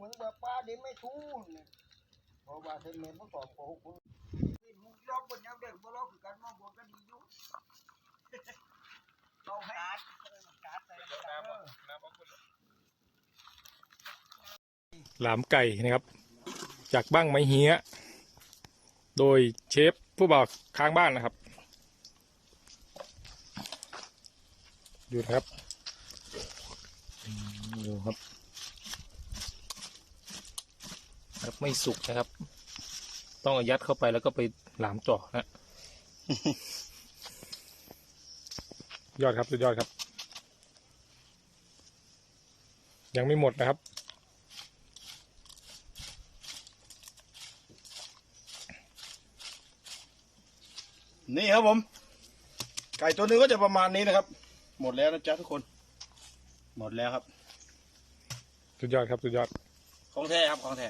เหมือนแบบปลาเดี๋ยไม่ทูนเนี่ยเพราะว่าเส้นเมนเมื่อก่อนโกหกคุณมุกยอกบนแนวเด็กบ่ลอกคือกันมาบวกกันดีอยู่เอาให้หลามไก่นะครับ จากบ้างไม้เฮียโดยเชฟผู้บ่าวค้างบ้านนะครับดูนะครับอืมดูครับ ครับไม่สุกนะครับ ต้องเอายัดเข้าไปแล้วก็ไปหลามต่อนะ ยอดครับสุดยอดครับ ยังไม่หมดนะครับ นี่ครับผม ไก่ตัวหนึงก็จะประมาณนี้นะครับ หมดแล้วนะจ๊ะทุกคน หมดแล้วครับ สุดยอดครับสุดยอด ของแท้ครับของแท้